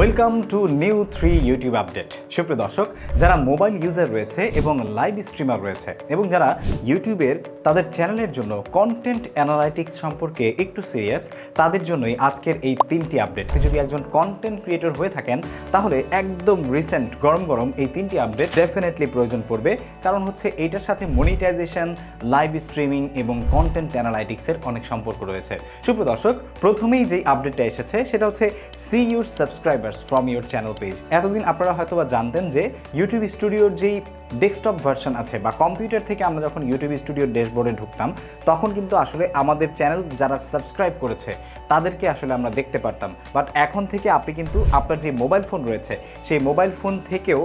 Welcome to new three YouTube update সুপ্রিয় দর্শক, যারা মোবাইল ইউজার রয়েছে এবং লাইভ স্ট্রিমার রয়েছে এবং যারা ইউটিউবের তাদের চ্যানেলের জন্য কন্টেন্ট অ্যানালাইটিক্স সম্পর্কে একটু সিরিয়াস তাদের জন্যই আজকের এই তিনটি আপডেট যদি একজন কন্টেন্ট ক্রিয়েটর হয়ে থাকেন, তাহলে একদম রিসেন্ট গরম গরম এই তিনটি আপডেট ডেফিনেটলি প্রয়োজন পড়বে। কারণ হচ্ছে এইটার সাথে মনিটাইজেশন লাইভ স্ট্রিমিং এবং কন্টেন্ট অ্যানালাইটিক্সের অনেক সম্পর্ক রয়েছে। সুপ্রিয় দর্শক, প্রথমেই যেই আপডেটটা এসেছে, সেটা হচ্ছে see your subscribers from your channel page এতদিন আপনারা হয়তো বা জানতেন যে ইউটিউব স্টুডিওর যেই ডেস্কটপ ভার্সন আছে বা কম্পিউটার থেকে আমরা যখন ইউটিউব স্টুডিও ড্যাশবোর্ডে ঢুকতাম, তখন কিন্তু আসলে আমাদের চ্যানেল যারা সাবস্ক্রাইব করেছে, তাদেরকে আসলে আমরা দেখতে পারতাম। বাট এখন থেকে আপনি কিন্তু আপনার যে মোবাইল ফোন রয়েছে, সেই মোবাইল ফোন থেকেও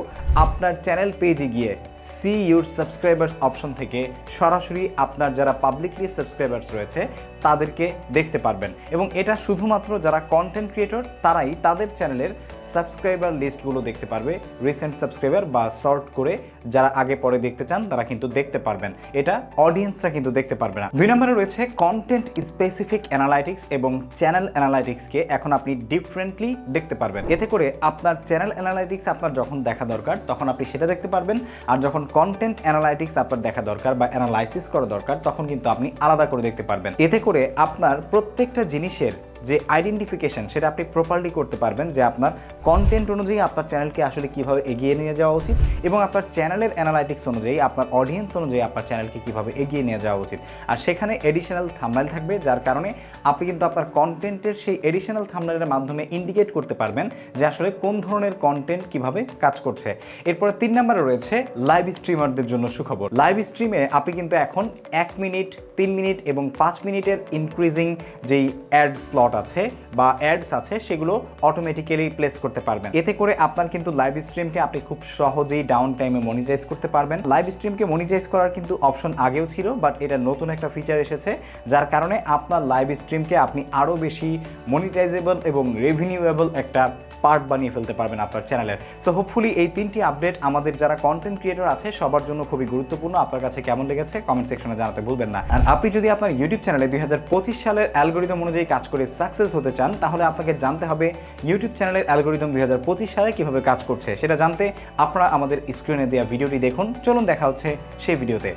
আপনার চ্যানেল পেজে গিয়ে সি ইউর সাবস্ক্রাইবার্স অপশন থেকে সরাসরি আপনার যারা পাবলিকলি সাবস্ক্রাইবার্স রয়েছে, তাদেরকে দেখতে পারবেন। এবং এটা শুধুমাত্র যারা কন্টেন্ট ক্রিয়েটর তারাই তাদের চ্যানেলের সাবস্ক্রাইবার লিস্টগুলো দেখতে পারবে রিসেন্ট সাবস্ক্রাইবার বা শর্ট করে যারা আগে পরে দেখতে চান, তারা কিন্তু দেখতে পারবেন। এটা অডিয়েন্সরা কিন্তু দেখতে পারবে না। দুই নম্বরে রয়েছে কন্টেন্ট স্পেসিফিক অ্যানালাইটিক্স এবং চ্যানেল অ্যানালাইটিক্সকে এখন আপনি ডিফারেন্টলি দেখতে পারবেন। এতে করে আপনার চ্যানেল অ্যানালাইটিক্স আপনার যখন দেখা দরকার, তখন আপনি সেটা দেখতে পারবেন। আর যখন কন্টেন্ট অ্যানালাইটিক্স আপনার দেখা দরকার বা অ্যানালাইসিস করা দরকার, তখন কিন্তু আপনি আলাদা করে দেখতে পারবেন। এতে করে আপনার প্রত্যেকটা জিনিসের যে আইডেন্টিফিকেশন সেটা আপনি প্রপারলি করতে পারবেন যে আপনার কন্টেন্ট অনুযায়ী আপনার চ্যানেলকে আসলে কীভাবে এগিয়ে নিয়ে যাওয়া উচিত এবং আপনার চ্যানেলের অ্যানালাইটিক্স অনুযায়ী, আপনার অডিয়েন্স অনুযায়ী আপনার চ্যানেলকে কীভাবে এগিয়ে নিয়ে যাওয়া উচিত। আর সেখানে এডিশনাল থামনাইল থাকবে, যার কারণে আপনি কিন্তু আপনার কন্টেন্টের সেই এডিশনাল থামনাইলের মাধ্যমে ইন্ডিকেট করতে পারবেন যে আসলে কোন ধরনের কন্টেন্ট কীভাবে কাজ করছে। এরপরে তিন নম্বরে রয়েছে লাইভ স্ট্রিমারদের জন্য সুখবর। লাইভ স্ট্রিমে আপনি কিন্তু এখন এক মিনিট, তিন মিনিট এবং পাঁচ মিনিটের ইনক্রিজিং যেই অ্যাড স্লট আছে বা অ্যাডস আছে, সেগুলো অটোমেটিক্যালি প্লেস করতে পারবেন। এতে করে আপনার কিন্তু লাইভ স্ট্রিমকে আপনি খুব সহজেই ডাউন টাইমে মনিটাইজ করতে পারবেন। লাইভ স্ট্রিমকে মনিটাইজ করার কিন্তু অপশন আগেও ছিল বাট এটা নতুন একটা ফিচার এসেছে, যার কারণে আপনার লাইভ স্ট্রিমকে আপনি আরও বেশি মনিটাইজেবল এবং রেভিনিউয়েবল একটা পার্ট বানিয়ে ফেলতে পারবেন আপনার চ্যানেলের সো হোপফুলি এই তিনটি আপডেট আমাদের যারা কন্টেন্ট ক্রিয়েটর আছে, সবার জন্য খুবই গুরুত্বপূর্ণ। আপনার কাছে কেমন লেগেছে? কমেন্ট সেকশনে জানাতে ভুলবেন না। আর আপনি যদি আপনার ইউটিউব চ্যানেলে দুই হাজার পঁচিশ সালের অ্যালগোরিদম অনুযায়ী কাজ করে সাকসেস হতে চান, তাহলে আপনাকে জানতে হবে ইউটিউব চ্যানেলের অ্যালগোরিদম দু হাজার পঁচিশ সালে কীভাবে কাজ করছে। সেটা জানতে আপনারা আমাদের স্ক্রিনে দেওয়া ভিডিওটি দেখুন। চলুন দেখা হচ্ছে সেই ভিডিওতে